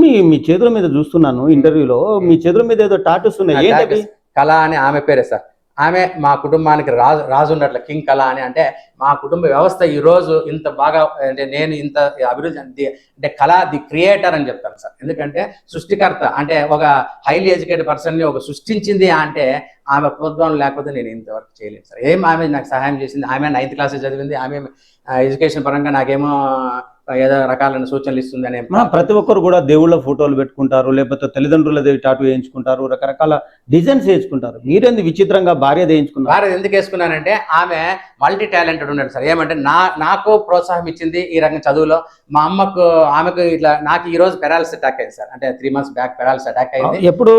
మీ మీ చేతుల మీద చూస్తున్నాను ఇంటర్వ్యూలో. మీ చేతుల మీద ఏదో టాటూస్ ఉన్నాయి. కళ అని ఆమె పేరే సార్. ఆమె మా కుటుంబానికి రాజు రాజు ఉన్నట్లు కింగ్ కళ అని అంటే మా కుటుంబ వ్యవస్థ ఈ రోజు ఇంత బాగా అంటే నేను ఇంత అభివృద్ధి అంటే అంటే కళ ది క్రియేటర్ అని చెప్తాను సార్. ఎందుకంటే సృష్టికర్త అంటే ఒక హైలీ ఎడ్యుకేటెడ్ పర్సన్ని ఒక సృష్టించింది అంటే ఆమె ప్రోద్బలం లేకపోతే నేను ఇంతవరకు చేయలేను సార్. ఏం ఆమె నాకు సహాయం చేసింది? ఆమె నైన్త్ క్లాస్ చదివింది. ఆమె ఎడ్యుకేషన్ పరంగా నాకేమో ఏదో రకాలైన సూచనలు ఇస్తుంది అనే మా ప్రతి ఒక్కరు కూడా దేవుళ్ళ ఫోటోలు పెట్టుకుంటారు లేకపోతే తల్లిదండ్రులది టాటూ వేయించుకుంటారు రకరకాల డిజైన్స్ వేయించుకుంటారు. మీరేంది విచిత్రంగా భార్య వేయించుకున్నారు? భారత్ ఎందుకు వేసుకున్నానంటే ఆమె మల్టీ టాలెంటెడ్ ఉన్నాడు సార్. ఏమంటే నా నాకు ప్రోత్సాహం ఇచ్చింది ఈ రంగం చదువులో. మా అమ్మకు ఆమెకు ఇట్లా నాకు ఈ రోజు పెరాలిస్ అటాక్ అయింది సార్. అంటే three months back paralysis attack అయింది. ఎప్పుడు?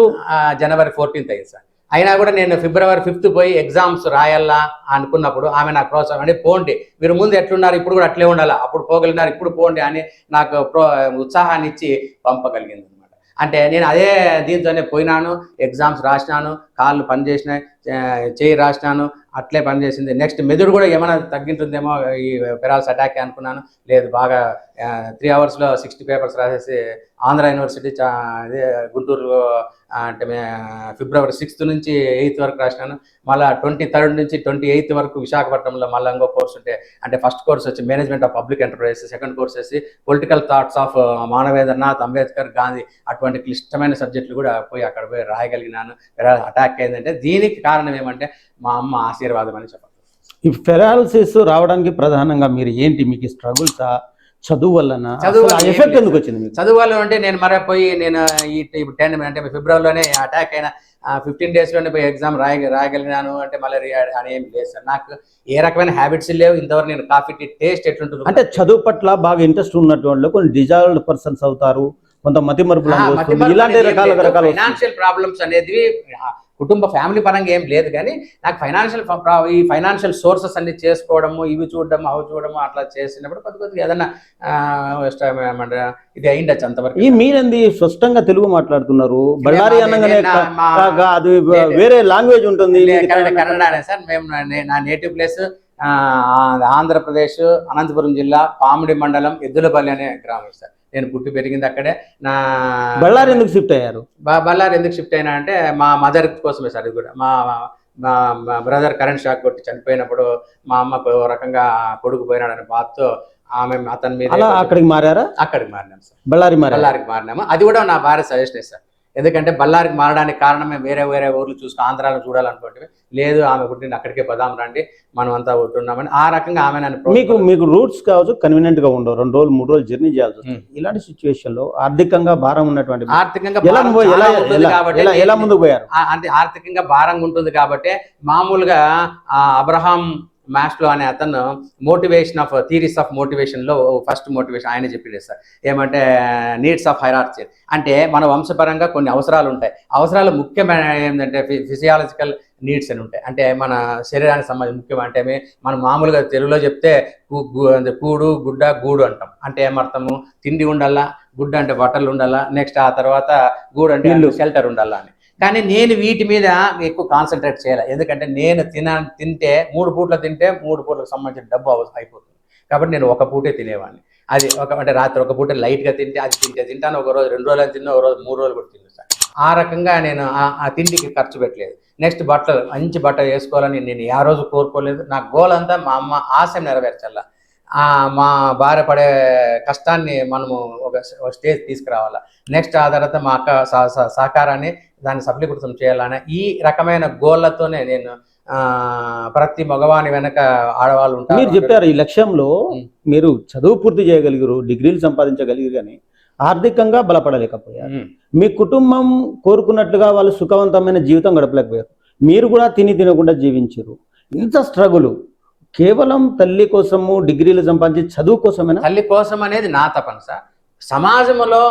జనవరి ఫోర్టీన్త్ అయింది సార్. అయినా కూడా నేను ఫిబ్రవరి ఫిఫ్త్ పోయి ఎగ్జామ్స్ రాయాలా అనుకున్నప్పుడు ఆమె నాకు ప్రోత్సాహం అంటే పోండి. మీరు ముందు ఎట్లున్నారు? ఇప్పుడు కూడా అట్లే ఉండాలా? అప్పుడు పోగలిగినారు ఇప్పుడు పోండి అని నాకు ప్రో ఉత్సాహాన్ని ఇచ్చి పంపగలిగింది అనమాట అంటే నేను అదే దీంతోనే పోయినాను ఎగ్జామ్స్ రాసినాను కాళ్ళు పని చేసినాయి చేయి రాసినాను అట్లే పని చేసింది నెక్స్ట్ మెదడు కూడా ఏమైనా తగ్గింటుందేమో ఈ పెరాల్స్ అటాక్ అనుకున్నాను. లేదు బాగా త్రీ అవర్స్లో సిక్స్టీ పేపర్స్ రాసేసి ఆంధ్ర యూనివర్సిటీ చా గుంటూరులో అంటే ఫిబ్రవరి సిక్స్త్ నుంచి ఎయిత్ వరకు రాసినాను. మళ్ళీ ట్వంటీ థర్డ్ నుంచి ట్వంటీ ఎయిత్ వరకు విశాఖపట్నంలో మళ్ళీ ఇంకో కోర్స్ ఉంటే అంటే ఫస్ట్ కోర్స్ వచ్చి management of public enterprises second course వచ్చి political thoughts of Manavendranath Ambedkar Gandhi అటువంటి క్లిష్టమైన సబ్జెక్టులు కూడా పోయి అక్కడ పోయి రాయగలిగినాను. అటాక్ అయిందంటే దీనికి కారణం ఏమంటే మా అమ్మ ఆశీర్వాదం అని చెప్పాలి. ఈ ఫెరాలసిస్ రావడానికి ప్రధానంగా మీరు ఏంటి? మీకు స్ట్రగుల్సా చదువు వలన చదువు వల్ల ఎఫెక్ట్. ఎందుకు వచ్చింది మీకు? చదువులో అంటే నేను మరే పోయి నేను ఈ టెన్ అంటే ఫిబ్రవరిలోనే అటాక్ అయిన ఫిఫ్టీన్ డేస్లోనే పోయి ఎగ్జామ్ రాయ రాయగలిగినాను అంటే మళ్ళీ అని ఏం లేదు సార్. నాకు ఏ రకమైన హ్యాబిట్స్ లేవు. ఇంతవరకు నేను కాఫీ టీ టేస్ట్ ఎట్లుంటుందో అంటే చదువు పట్ల బాగా ఇంట్రెస్ట్ ఉన్నటువంటి వాళ్ళు కొన్ని డిజాల్వ్డ్ పర్సన్స్ అవుతారు. కొంత మతి మరుపులు ఇలాంటి రకాల రకాల ఫైనాన్షియల్ ప్రాబ్లమ్స్ అనేది కుటుంబ ఫ్యామిలీ పరంగా ఏం లేదు కానీ నాకు ఫైనాన్షియల్ ఈ ఫైనాన్షియల్ సోర్సెస్ అన్ని చేసుకోవడము ఇవి చూడడము అవి చూడడము అట్లా చేసినప్పుడు కొద్ది కొద్దిగా ఏదన్నా ఇది అయిండొచ్చు అంతవరకు. ఈ మీరేంది స్పష్టంగా తెలుగు మాట్లాడుతున్నారు? బళ్ళారి అనగానే అది వేరే లాంగ్వేజ్ ఉంటుంది. కన్నడనే సార్. మేము నా నేటివ్ ప్లేస్ ఆంధ్రప్రదేశ్ అనంతపురం జిల్లా పామిడి మండలం ఎద్దులపల్లి అనే గ్రామం సార్. నేను పుట్టి పెరిగింది అక్కడే. నా బళ్ళారి ఎందుకు షిఫ్ట్ అయ్యారు? బళ్ళారి ఎందుకు షిఫ్ట్ అయినా అంటే మా మదర్ కోసమే సార్ ఇది కూడా. మా మా బ్రదర్ కరెంట్ షాక్ కొట్టి చనిపోయినప్పుడు మా అమ్మకు ఓ రకంగా కొడుకు పోయినాడనే బాధతో ఆమె అతని మీద అక్కడికి మారారా? అక్కడికి మారినాం సార్. బళ్ళారి బళ్ళారికి మారినాము. అది కూడా నా భార్య సజెషన్ సార్. ఎందుకంటే బళ్ళారికి మారడానికి కారణమే వేరే వేరే ఊర్లు చూసుకు ఆంధ్రాలో చూడాలనుకుంటే లేదు ఆమె పుట్టింది అక్కడికే పదాం రండి మనం అంతా ఉంటున్నామని ఆ రకంగా ఆమె నన్ను మీకు మీకు రూట్స్ కావచ్చు కన్వీనియంట్గా ఉండవు. రెండు రోజులు మూడు రోజులు జర్నీ చేయాల్సి వస్తుంది. ఇలాంటి సిచ్యువేషన్లో ఆర్థికంగా భారం ఉన్నటువంటి ఆర్థికంగా ఎలా ముందుకు పోయారు? అంటే ఆర్థికంగా భారంగా ఉంటుంది కాబట్టి మామూలుగా ఆ అబ్రహాం మాస్లో అనే అతను మోటివేషన్ ఆఫ్ థీరీస్ ఆఫ్ మోటివేషన్లో ఫస్ట్ మోటివేషన్ ఆయన చెప్పిండే సార్. ఏమంటే నీడ్స్ ఆఫ్ హైరార్చీ అంటే మన వంశపరంగా కొన్ని అవసరాలు ఉంటాయి. అవసరాలు ముఖ్యమైన ఏంటంటే ఫిజియాలజికల్ నీడ్స్ అని ఉంటాయి. అంటే మన శరీరానికి సంబంధించి ముఖ్యం అంటే మనం మామూలుగా తెలుగులో చెప్తే కూడు గుడ్డ గూడు అంటాం. అంటే ఏమర్థము? తిండి ఉండాలా? గుడ్డ అంటే బట్టలు ఉండాలా? నెక్స్ట్ ఆ తర్వాత గూడు అంటే ఇల్లు. షెల్టర్ ఉండాలా అని. కానీ నేను వీటి మీద ఎక్కువ కాన్సన్ట్రేట్ చేయాలి. ఎందుకంటే నేను తిన తింటే మూడు పూట్ల తింటే మూడు పూట్లకు సంబంధించిన డబ్బు అవసరం అయిపోతుంది. కాబట్టి నేను ఒక పూటే తినేవాడిని. అది ఒక అంటే రాత్రి ఒక పూట లైట్గా తింటే అది తింటే తింటాను ఒక రోజు రెండు రోజులు తిన్నా ఒక రోజు మూడు రోజులు కూడా తినేస్తాను ఆ రకంగా నేను ఆ- తిండికి ఖర్చు పెట్టలేదు. నెక్స్ట్ బట్టలు మంచి బట్టలు వేసుకోవాలని నేను ఆ రోజు కోరుకోలేదు. నా గోల్ అంతా మా అమ్మ ఆశ నెరవేర్చాల. మా భార్య పడే కష్టాన్ని మనము ఒక స్టేజ్ తీసుకురావాలా. నెక్స్ట్ ఆ తర్వాత మా అక్క సహ- సహ- సహకారాన్ని దాన్ని సఫలీకృతం చేయాలనే ఈ రకమైన గోళ్ళతోనే నేను ప్రతి మగవాని వెనక ఆడవాళ్ళు మీరు ఉంటారు చెప్పారు ఈ లక్ష్యంలో. మీరు చదువు పూర్తి చేయగలిగారు డిగ్రీలు సంపాదించగలిగారు కానీ ఆర్థికంగా బలపడలేకపోయారు. మీ కుటుంబం కోరుకున్నట్లుగా వాళ్ళు సుఖవంతమైన జీవితం గడపలేకపోయారు. మీరు కూడా తిని తినకుండా జీవించారు ఇంత స్ట్రగుల్. కేవలం తల్లి కోసము డిగ్రీలు సంపాదించి చదువు కోసమేనా? తల్లి కోసం అనేది నా తపన సార్. సమాజంలో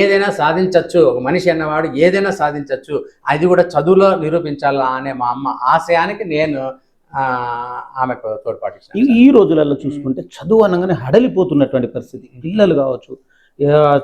ఏదైనా సాధించవచ్చు ఒక మనిషి అన్నవాడు ఏదైనా సాధించవచ్చు అది కూడా చదువులో నిరూపించాలా అనే మా అమ్మ ఆశయానికి నేను ఆమెకు తోడ్పాటు ఈ రోజులలో చూసుకుంటే చదువు అనగానే హడలిపోతున్నటువంటి పరిస్థితి. పిల్లలు కావచ్చు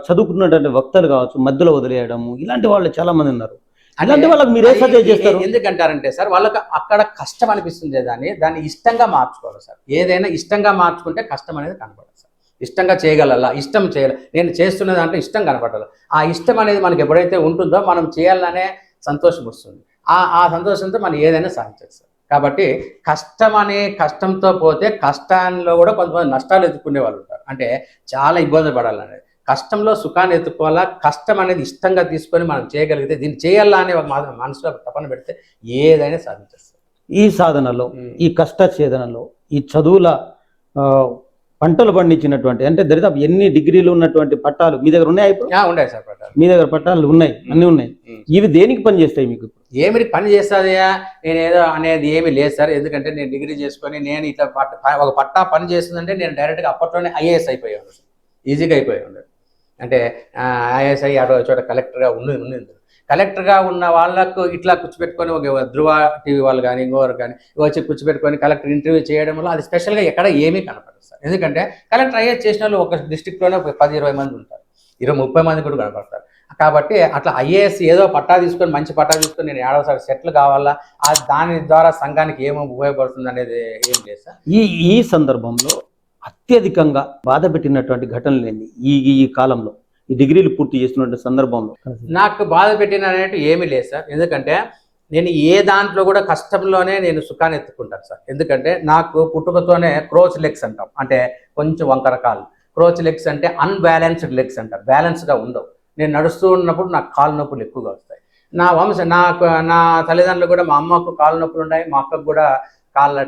చదువుకున్నటువంటి వక్తలు కావచ్చు మధ్యలో వదిలేయడము ఇలాంటి వాళ్ళు చాలా మంది ఉన్నారు. అలాంటి వాళ్ళకి మీరు సజెస్ట్ చేస్తారు? ఎందుకంటారంటే సార్ వాళ్ళకి అక్కడ కష్టం అనిపిస్తుంది దాన్ని దాన్ని ఇష్టంగా మార్చుకోవాలి సార్. ఏదైనా ఇష్టంగా మార్చుకుంటే కష్టం అనేది కనపడదు సార్. ఇష్టంగా చేయగలలా? ఇష్టం చేయాలి. నేను చేస్తున్న దాంట్లో ఇష్టం కనపడాలి ఆ ఇష్టం అనేది మనకి ఎప్పుడైతే ఉంటుందో మనం చేయాలనే సంతోషం వస్తుంది. ఆ ఆ సంతోషంతో మనం ఏదైనా సాధించచ్చు కాబట్టి కష్టం అనే కష్టంతో పోతే కష్టాల్లో కూడా కొంతమంది నష్టాలు ఎదుర్కొనే వాళ్ళు ఉంటారు. అంటే చాలా ఇబ్బంది పడాలనేది. కష్టంలో సుఖాన్ని ఎత్తుకోవాలా? కష్టం అనేది ఇష్టంగా తీసుకొని మనం చేయగలిగితే దీన్ని చేయాలా అనే మనసులో తపన పెడితే ఏదైనా సాధించేస్తారు ఈ సాధనలో ఈ కష్ట ఛేదనలో ఈ చదువుల పంటలు పండించినటువంటి అంటే దరిదాపు ఎన్ని డిగ్రీలు ఉన్నటువంటి పట్టాలు మీ దగ్గర ఉన్నాయి ఉండే సార్ పట్టాలు. మీ దగ్గర పట్టాలు ఉన్నాయి అన్ని ఉన్నాయి. ఇవి దేనికి పనిచేస్తాయి మీకు ఇప్పుడు? ఏమిటి పని చేస్తుందయా నేను ఏదో అనేది ఏమీ లేదు సార్. ఎందుకంటే నేను డిగ్రీ చేసుకొని నేను ఇట్లా పట్ట ఒక పట్టా పని చేస్తుందంటే నేను డైరెక్ట్గా అప్పట్లోనే ఐఏఎస్ అయిపోయాను ఈజీగా అయిపోయాను అంటే ఐఎస్ఐ అయ్యి చోట కలెక్టర్గా ఉంది ఉంది కలెక్టర్గా ఉన్న వాళ్ళకు ఇట్లా కూర్చోబెట్టుకొని ఒక ధృవ టీవీ వాళ్ళు కానీ ఇంకోరు కానీ వచ్చి కూర్చోబెట్టుకొని కలెక్టర్ ఇంటర్వ్యూ చేయడం వల్ల అది స్పెషల్గా ఎక్కడ ఏమీ కనపడదు సార్. ఎందుకంటే కలెక్టర్ ఐఏఎస్ చేసిన వాళ్ళు ఒక డిస్టిక్లోనే ఒక పది ఇరవై మంది ఉంటారు. ఇరవై ముప్పై మంది కూడా కనపడతారు. కాబట్టి అట్లా ఐఏఎస్ ఏదో పట్టా తీసుకొని మంచి పట్టా తీసుకొని నేను ఏడవసారి సెటిల్ కావాలా దాని ద్వారా సంఘానికి ఏమో ఉపయోగపడుతుంది అనేది ఏం లేదు సార్. ఈ ఈ సందర్భంలో అత్యధికంగా బాధ పెట్టినటువంటి ఘటనలు ఏంది? ఈ ఈ కాలంలో ఈ డిగ్రీలు పూర్తి చేస్తున్న సందర్భంలో. నాకు బాధ పెట్టిన అనేవి ఏమీ లేదు సార్. ఎందుకంటే నేను ఏ దాంట్లో కూడా కష్టంలోనే నేను సుఖాన్ని ఎత్తుకుంటాను సార్. ఎందుకంటే నాకు పుట్టుకతోనే క్రోచ్ లెగ్స్ అంటాం. అంటే కొంచెం వంకర కాలు క్రోచ్ లెగ్స్ అంటే అన్బ్యాలెన్స్డ్ లెగ్స్ అంటారు. బ్యాలెన్స్గా ఉండవు. నేను నడుస్తూ ఉన్నప్పుడు నాకు కాలు నొప్పులు ఎక్కువగా వస్తాయి. నా వంశ నాకు నా తల్లిదండ్రులు కూడా మా అమ్మకు కాలు నొప్పులు ఉన్నాయి మా అక్కకు కూడా కాళ్ళ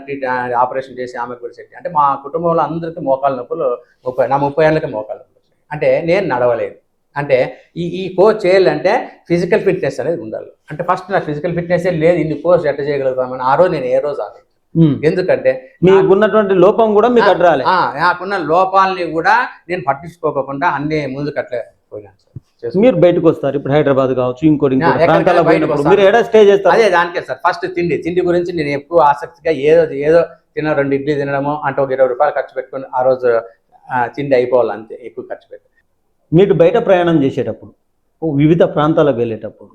ఆపరేషన్ చేసి ఆమెకు కూడా సెట్ అంటే మా కుటుంబంలో అందరికీ మోకాలు నొప్పులు ముప్పై నా ముప్పై ఏళ్ళకి మోకాలు నొప్పులు. అంటే నేను నడవలేదు అంటే ఈ ఈ కోర్స్ చేయాలంటే ఫిజికల్ ఫిట్నెస్ అనేది ఉండాలి అంటే ఫస్ట్ నా ఫిజికల్ ఫిట్నెస్ లేదు ఇన్ని కోర్స్ ఎట్ట చేయగలుగుతామని ఆ రోజు నేను ఏ రోజు ఉమ్. ఎందుకంటే మీకు ఉన్నటువంటి లోపం కూడా మీకు అడ్రాలే ఆ, నాకున్న లోపాలని కూడా నేను పట్టించుకోకుండా అన్ని ముందుకు అట్లే పోయినాను సార్. మీరు బయటకు వస్తారు. ఇప్పుడు హైదరాబాద్ కావచ్చు ఇంకోటి. మీరు ఎడ స్టే చేస్తారు? అదే దానికే సార్. ఫస్ట్ తిండి. తిండి గురించి నేను ఎక్కువ ఆసక్తిగా ఏదో ఏదో తిన రెండు ఇడ్లీ తినడము అంటే ఒక ఇరవై రూపాయలు ఖర్చు పెట్టుకొని ఆ రోజు తిండి అయిపోవాలి అంతే ఎక్కువ ఖర్చు పెట్టి. మీరు బయట ప్రయాణం చేసేటప్పుడు వివిధ ప్రాంతాలకు వెళ్ళేటప్పుడు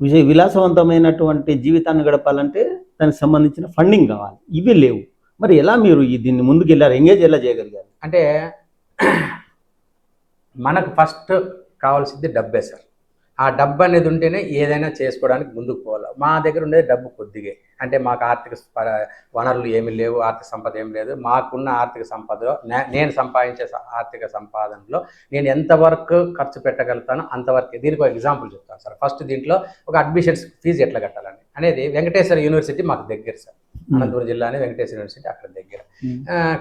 విజయ విలాసవంతమైనటువంటి జీవితాన్ని గడపాలంటే దానికి సంబంధించిన ఫండింగ్ కావాలి. ఇవి లేవు. మరి ఎలా మీరు ఈ దీన్ని ముందుకు వెళ్ళారు ఎంగేజ్ ఎలా చేయగలిగారు? అంటే మనకు ఫస్ట్ కావాల్సింది డబ్బే సార్. ఆ డబ్బు అనేది ఉంటేనే ఏదైనా చేసుకోవడానికి ముందుకు పోవాలి. మా దగ్గర ఉండేది డబ్బు కొద్దిగే. అంటే మాకు ఆర్థిక వనరులు ఏమి లేవు ఆర్థిక సంపద ఏమి లేదు. మాకున్న ఆర్థిక సంపదలో నే- నేను సంపాదించే ఆర్థిక సంపాదనలో నేను ఎంతవరకు ఖర్చు పెట్టగలుగుతానో అంతవరకు దీనికి ఒక ఎగ్జాంపుల్ చెప్తాను సార్. ఫస్ట్ దీంట్లో ఒక అడ్మిషన్స్ ఫీజు ఎట్లా కట్టాలండి? అనేది వెంకటేశ్వర యూనివర్సిటీ మాకు దగ్గర సార్. అనంతపురం జిల్లానే వెంకటేశ్వర యూనివర్సిటీ అక్కడ దగ్గర.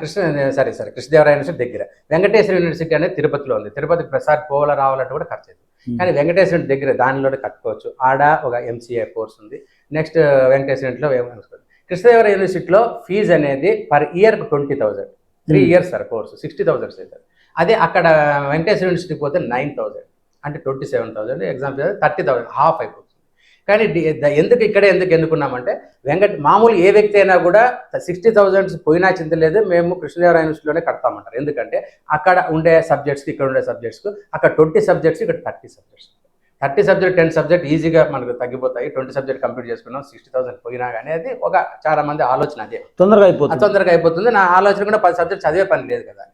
కృష్ణ సరే సరే కృష్ణదేవరాయ యూనివర్సిటీ దగ్గర. వెంకటేశ్వర యూనివర్సిటీ అనేది తిరుపతిలో ఉంది. తిరుపతి ప్రసాద్ పోవాల రావాలంటే కూడా ఖర్చు అవుతుంది కానీ వెంకటేశ్వర దగ్గర దానిలోనే కట్టుకోవచ్చు. ఆడ ఒక ఎంసీఏ కోర్స్ ఉంది. నెక్స్ట్ వెంకటేశ్వర యూనివర్సిటీలో ఏమనుకోవచ్చు కృష్ణదేవరాయ యూనివర్సిటీలో ఫీజు అనేది పర్ ఇయర్కి twenty thousand. Three. Years sir course. Sixty thousand అవుతుంది అదే అక్కడ వెంకటేశ్వర యూనివర్సిటీకి పోతే నైన్ థౌసండ్. అంటే twenty seven thousand. Exam thirty thousand. Half అయిపోతుంది. కానీ ఎందుకు ఇక్కడే ఎందుకు ఎన్నుకున్నామంటే వెంకట మామూలు ఏ వ్యక్తి అయినా కూడా సిక్స్టీ థౌసండ్స్ పోయినా చింత లేదు మేము కృష్ణదేవరాయ యూనివర్సిటీలోనే కడతామంటారు. ఎందుకంటే అక్కడ ఉండే సబ్జెక్ట్స్కి ఇక్కడ ఉండే సబ్జెక్ట్స్కి అక్కడ ట్వంటీ సబ్జెక్ట్స్ ఇక్కడ thirty subjects thirty subject ten subject ఈజీగా మనకు తగ్గిపోతాయి. ట్వంటీ సబ్జెక్ట్ కంప్లీట్ చేసుకున్నాం సిక్స్టీ థౌసండ్ పోయినా కానీ అది ఒక చాలా మంది ఆలోచన అదే. తొందరగా అయిపోతుంది. తొందరగా అయిపోతుంది. నా ఆలోచన కూడా పది సబ్జెక్ట్ చదివే పని లేదు కదా.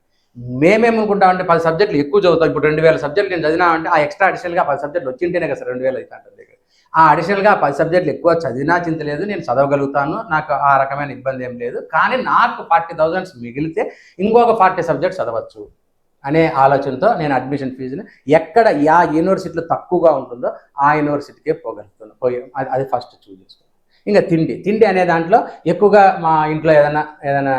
మేమేమనుకుంటాం అంటే పది సబ్జెక్టులు ఎక్కువ చదువుతాం. ఇప్పుడు రెండు వేల సబ్జెక్టులు నేను చదివినా అంటే ఆ ఎక్స్ట్రా అడిషనల్గా పది సబ్జెక్టులు వచ్చింటేనే కదా సార్ రెండు వేలు అవుతా ఉంటుంది ఆ అడిషనల్గా పది సబ్జెక్టులు ఎక్కువ చదివినా చింత లేదు నేను చదవగలుగుతాను నాకు ఆ రకమైన ఇబ్బంది ఏం లేదు కానీ నాకు ఫార్టీ థౌజండ్స్ మిగిలితే ఇంకొక ఫార్టీ సబ్జెక్ట్ చదవచ్చు అనే ఆలోచనతో నేను అడ్మిషన్ ఫీజుని ఎక్కడ యా యూనివర్సిటీలో తక్కువగా ఉంటుందో ఆ యూనివర్సిటీకే పోగలుగుతున్నాను పోయి అది- అది ఫస్ట్ చూస్ చేసుకున్నాను ఇంకా తిండి తిండి అనే దాంట్లో ఎక్కువగా మా ఇంట్లో ఏదైనా ఏదైనా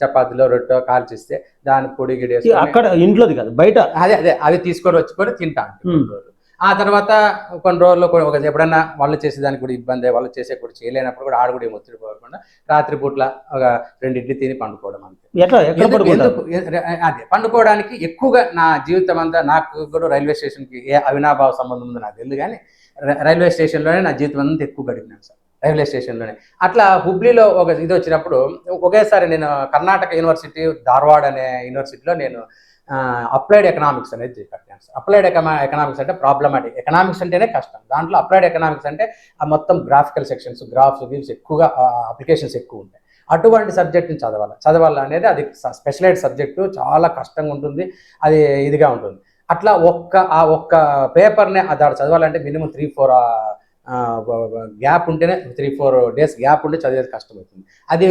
చపాతీలో రొట్టె కాల్చిస్తే దాని పొడి గిడి ఈ వేసుకొని- అక్కడ ఇంట్లోది కాదు బయట అదే అదే అవి తీసుకొని వచ్చుకొని తింటాను Hmm. కొన్ని రోజులు. ఆ తర్వాత కొన్ని రోజుల్లో ఒక ఎప్పుడన్నా వాళ్ళు చేసేదానికి కూడా ఇబ్బంది వాళ్ళు చేసే కూడా చేయలేనప్పుడు కూడా ఆడ కూడా ఏం ఒత్తిడి పోకుండా రాత్రి పూట్ల ఒక రెండు ఇడ్లీ తిని పండుకోవడం అంతే. అదే పండుకోవడానికి ఎక్కువగా నా జీవితం అంతా నాకు కూడా రైల్వే స్టేషన్కి ఏ అవినాభావ సంబంధం ఉందో నాకు తెలియదు కానీ రైల్వే స్టేషన్లోనే నా జీవితం అంతా ఎక్కువ గడిపినాను సార్. రైల్వే స్టేషన్లోనే. అట్లా హుబ్లీలో ఒక ఇది వచ్చినప్పుడు ఒకేసారి నేను కర్ణాటక యూనివర్సిటీ ధార్వాడ్ అనే యూనివర్సిటీలో నేను అప్లైడ్ ఎకనామిక్స్ అనేది ఎకనామిక్స్ అప్లైడ్ అప్లైడ్ ఎకనామిక్స్ అంటే ప్రాబ్లమాటిక్ ఎకనామిక్స్ అంటేనే కష్టం. దాంట్లో అప్లైడ్ ఎకనామిక్స్ అంటే ఆ మొత్తం గ్రాఫికల్ సెక్షన్స్ గ్రాఫ్స్ వీవ్స్ ఎక్కువగా అప్లికేషన్స్ ఎక్కువ ఉంటాయి. అటువంటి సబ్జెక్ట్ని చదవాలి. చదవాలి అనేది అది స్పెషలైజ్ సబ్జెక్టు చాలా కష్టంగా ఉంటుంది. అది ఇదిగా ఉంటుంది. అట్లా ఒక్క ఆ ఒక్క పేపర్ని దాడు చదవాలంటే మినిమం త్రీ ఫోర్ గ్యాప్ ఉంటేనే త్రీ ఫోర్ డేస్ గ్యాప్ ఉంటే చదివేది కష్టమవుతుంది. అది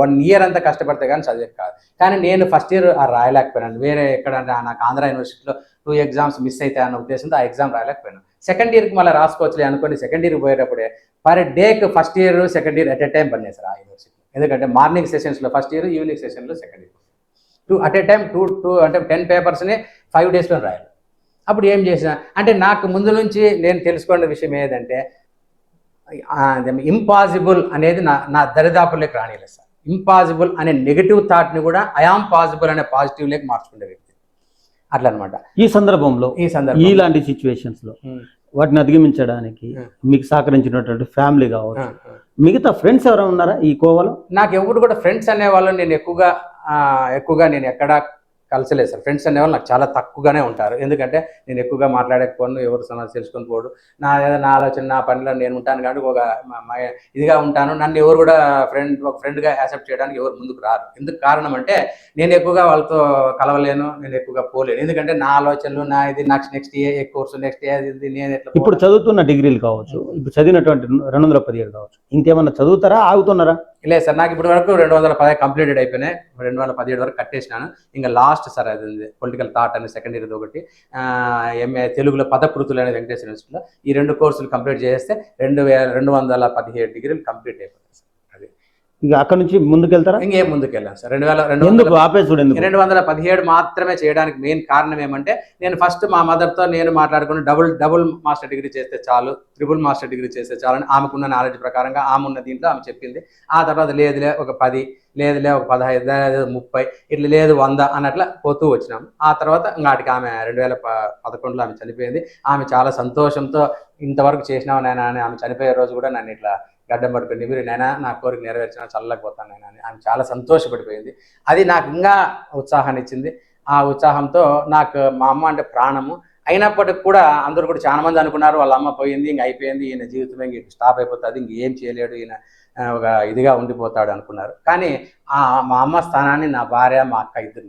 వన్ ఇయర్ అంతా కష్టపడితే కానీ చదివేది కాదు. కానీ నేను ఫస్ట్ ఇయర్ రాయలేకపోయాను వేరే ఎక్కడ నాకు ఆంధ్ర యూనివర్సిటీలో టూ ఎగ్జామ్స్ మిస్ అవుతాయి అన్న ఉద్దేశంతో ఆ ఎగ్జామ్ రాయలేకపోయాను సెకండ్ ఇయర్కి మళ్ళీ రాసుకోవచ్చులే అనుకోండి సెకండ్ ఇయర్ పోయేటప్పుడే పర్ డేకి first year second year at a time పనిచేస్తారు ఆ యూనివర్సిటీ ఎందుకంటే మార్నింగ్ సెషన్స్లో ఫస్ట్ ఇయర్ ఈవినింగ్ సెషన్లో second year two at a time two two అంటే టెన్ పేపర్స్ని ఫైవ్ డేస్లో రాయాలి. అప్పుడు ఏం చేసిన అంటే నాకు ముందు నుంచి నేను తెలుసుకున్న విషయం ఏదంటే ఇంపాసిబుల్ అనేది నా నా దరిదాపుల్లోకి రానిలేదు సార్. ఇంపాసిబుల్ అనే నెగిటివ్ థాట్ని కూడా ఐఆమ్ పాసిబుల్ అనే పాజిటివ్లోకి మార్చుకునే వ్యక్తి అట్లా అనమాట ఈ సందర్భంలో ఈ సందర్భం ఇలాంటి సిచ్యువేషన్స్లో వాటిని అధిగమించడానికి. మీకు సహకరించినటువంటి ఫ్యామిలీ కావచ్చు. మిగతా ఫ్రెండ్స్ ఎవరైనా ఉన్నారా ఈ కోవలో? నాకు ఎవరు కూడా ఫ్రెండ్స్ అనేవాళ్ళు నేను ఎక్కువగా ఎక్కువగా నేను ఎక్కడ కలిసలేదు సార్. ఫ్రెండ్స్ అనేవాళ్ళు నాకు చాలా తక్కువగానే ఉంటారు. ఎందుకంటే నేను ఎక్కువగా మాట్లాడకపోను ఎవరు సమస్య తెలుసుకొని పోడు. నా ఏదో నా ఆలోచన నా పనిలో నేను ఉంటాను కాబట్టి ఒక ఇదిగా ఉంటాను. నన్ను ఎవరు కూడా ఫ్రెండ్ ఒక ఫ్రెండ్గా యాక్సెప్ట్ చేయడానికి ఎవరు ముందుకు రారు. ఎందుకు కారణం అంటే నేను ఎక్కువగా వాళ్ళతో కలవలేను నేను ఎక్కువగా పోలేను. ఎందుకంటే నా ఆలోచనలు నా ఇది నెక్స్ట్ నెక్స్ట్ ఏ కోర్సు నెక్స్ట్ ఏ ఇది నేను ఎట్లా ఇప్పుడు చదువుతున్న డిగ్రీలు కావచ్చు ఇప్పుడు చదివినటువంటి రెండు వందల పదిహేడు కావచ్చు ఇంకేమన్నా చదువుతారా ఆగుతున్నారా? లేదు సార్ నాకు ఇప్పటి వరకు రెండు వందల పది కంప్లీటెడ్ అయిపోయినాయి రెండు వందల పదిహేడు వరకు కట్టేసినాను ఇంకా లాస్ట్ సార్ అది ఉంది పొలిటికల్ థాట్ అని సెకండ్ ఇయర్ ఒకటి ఎంఏ తెలుగులో పదకృతులు అనేది వెంకటేశ్వర యూనివర్సిటీలో ఈ రెండు కోర్సులు కంప్లీట్ చేస్తే రెండు వేల రెండు వందల పదిహేడు డిగ్రీలు కంప్లీట్ అయిపోతాయి సార్ అది ఇక అక్కడ నుంచి ముందుకెళ్తారా? ఇంకేం ముందుకు వెళ్ళాను సార్. రెండు వేల రెండు ఎందుకు? వందల ఆపేసుడు ఎందుకు? రెండు వందల పదిహేడు మాత్రమే చేయడానికి మెయిన్ కారణం ఏమంటే నేను ఫస్ట్ మా మదర్తో నేను మాట్లాడుకుని డబుల్ డబుల్ మాస్టర్ డిగ్రీ చేస్తే చాలు ట్రిపుల్ మాస్టర్ డిగ్రీ చేస్తే చాలు అని ఆమెకున్న నాలెడ్జ్ ప్రకారంగా ఆమె ఉన్న దీంట్లో ఆమె చెప్పింది. ఆ తర్వాత లేదులే ఒక పది లేదులే ఒక పదహైదు లేదు ముప్పై ఇట్లా లేదు వంద అన్నట్లా పోతూ వచ్చినాం. ఆ తర్వాత ఇంకాటికి ఆమె రెండు వేల ప- పదకొండులో ఆమె చనిపోయింది. ఆమె చాలా సంతోషంతో ఇంతవరకు చేసినావు అని ఆమె చనిపోయే రోజు కూడా నన్ను ఇట్లా గడ్డం పట్టుకుని మీరు నైనా నా కోరిక నెరవేర్చిన చల్లకపోతాను నేను అని. ఆమె చాలా సంతోషపడిపోయింది. అది నాకు ఇంకా ఉత్సాహాన్ని ఇచ్చింది. ఆ ఉత్సాహంతో నాకు మా అమ్మ అంటే ప్రాణము. అయినప్పటికి కూడా అందరూ కూడా చాలా మంది అనుకున్నారు వాళ్ళ అమ్మ పోయింది ఇంక అయిపోయింది ఈయన జీవితం ఇంక స్టాప్ అయిపోతుంది ఇంక ఏం చేయలేడు ఈయన ఒక ఇదిగా ఉండిపోతాడు అనుకున్నారు. కానీ ఆ మా అమ్మ స్థానాన్ని నా భార్య మా అక్క ఇద్దరు